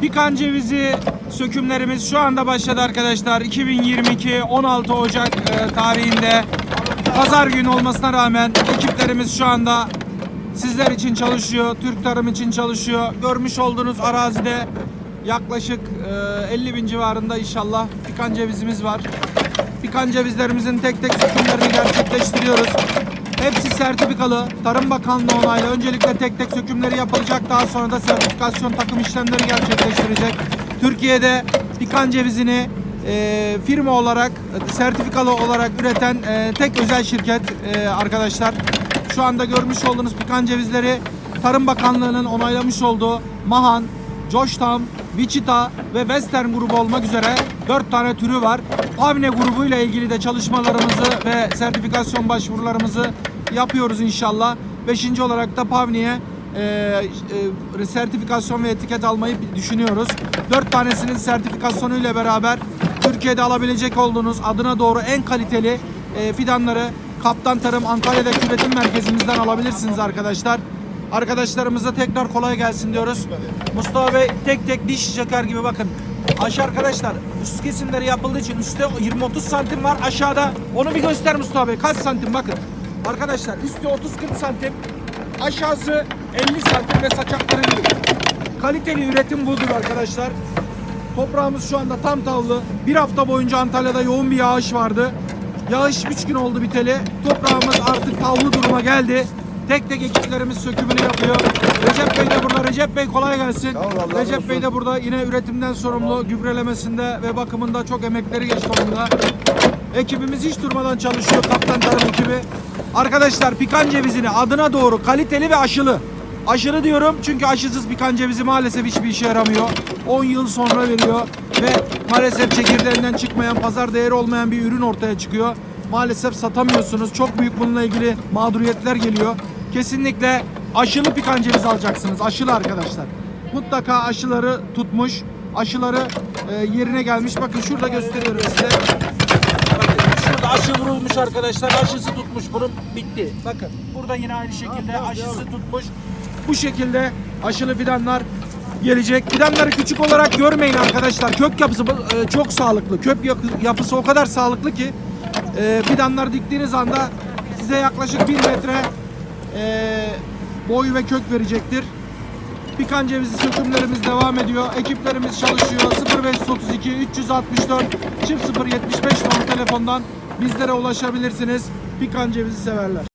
Pikan cevizi sökümlerimiz şu anda başladı arkadaşlar. 2022 16 Ocak e, tarihinde pazar günü olmasına rağmen ekiplerimiz şu anda sizler için çalışıyor. Türk tarım için çalışıyor. Görmüş olduğunuz arazide yaklaşık e, 50 bin civarında inşallah pikan cevizimiz var. Pikan cevizlerimizin tek tek sökümlerini gerçekleştiriyoruz. Hepsi sertifikalı. Tarım Bakanlığı onaylı. Öncelikle tek tek sökümleri yapılacak. Daha sonra da sertifikasyon takım işlemleri gerçekleştirecek. Türkiye'de pikan cevizini e, firma olarak, sertifikalı olarak üreten e, tek özel şirket e, arkadaşlar. Şu anda görmüş olduğunuz pikan cevizleri Tarım Bakanlığı'nın onaylamış olduğu Mahan, Georgetown, Wichita ve Western grubu olmak üzere 4 tane türü var. Pavne grubuyla ilgili de çalışmalarımızı ve sertifikasyon başvurularımızı yapıyoruz inşallah. Beşinci olarak da Pavni'ye e, e, sertifikasyon ve etiket almayı düşünüyoruz. 4 tanesinin sertifikasyonu ile beraber Türkiye'de alabilecek olduğunuz adına doğru en kaliteli e, fidanları Kaptan Tarım Antalya'daki üretim merkezimizden alabilirsiniz arkadaşlar. Arkadaşlarımıza tekrar kolay gelsin diyoruz. Mustafa Bey tek tek diş çeker gibi bakın. Aşağı arkadaşlar üst kesimleri yapıldığı için üstte 20-30 santim var aşağıda. Onu bir göster Mustafa Bey kaç santim bakın. Arkadaşlar üstü 30-40 santim aşağısı 50 santim ve saçakları değil. Kaliteli üretim budur arkadaşlar. Toprağımız şu anda tam tavlı. Bir hafta boyunca Antalya'da yoğun bir yağış vardı. Yağış 3 gün oldu biteli. Toprağımız artık tavlı duruma geldi. Tek tek ekiplerimiz sökümünü yapıyor. Recep Bey de burada. Recep Bey kolay gelsin. Sağ ol, Allah Recep Bey olsun. de burada yine üretimden sorumlu. Gübrelemesinde ve bakımında çok emekleri geçti onunla. Ekibimiz hiç durmadan çalışıyor. Kaptan Tarım ekibi. Arkadaşlar pikan cevizini adına doğru kaliteli ve aşılı. Aşırı diyorum çünkü aşısız pikan cevizi maalesef hiçbir işe yaramıyor. 10 yıl sonra veriyor ve maalesef çekirdeğinden çıkmayan, pazar değeri olmayan bir ürün ortaya çıkıyor. Maalesef satamıyorsunuz. Çok büyük bununla ilgili mağduriyetler geliyor. Kesinlikle aşılı pikan cevizi alacaksınız. Aşılı arkadaşlar. Mutlaka aşıları tutmuş, aşıları e, yerine gelmiş. Bakın şurada gösteriyorum size. Aşı vurulmuş arkadaşlar. Aşısı tutmuş. Bunun bitti. Bakın burada yine aynı şekilde aşısı tutmuş. Bu şekilde aşılı fidanlar gelecek. Fidanları küçük olarak görmeyin arkadaşlar. Kök yapısı e, çok sağlıklı. Kök yapı- yapısı o kadar sağlıklı ki e, fidanlar diktiğiniz anda size yaklaşık 1 metre e, boy ve kök verecektir. Pikan cevizi sökümlerimiz devam ediyor. Ekiplerimiz çalışıyor. 0532 364 0075 numaralı telefondan bizlere ulaşabilirsiniz. Pikan cevizi severler.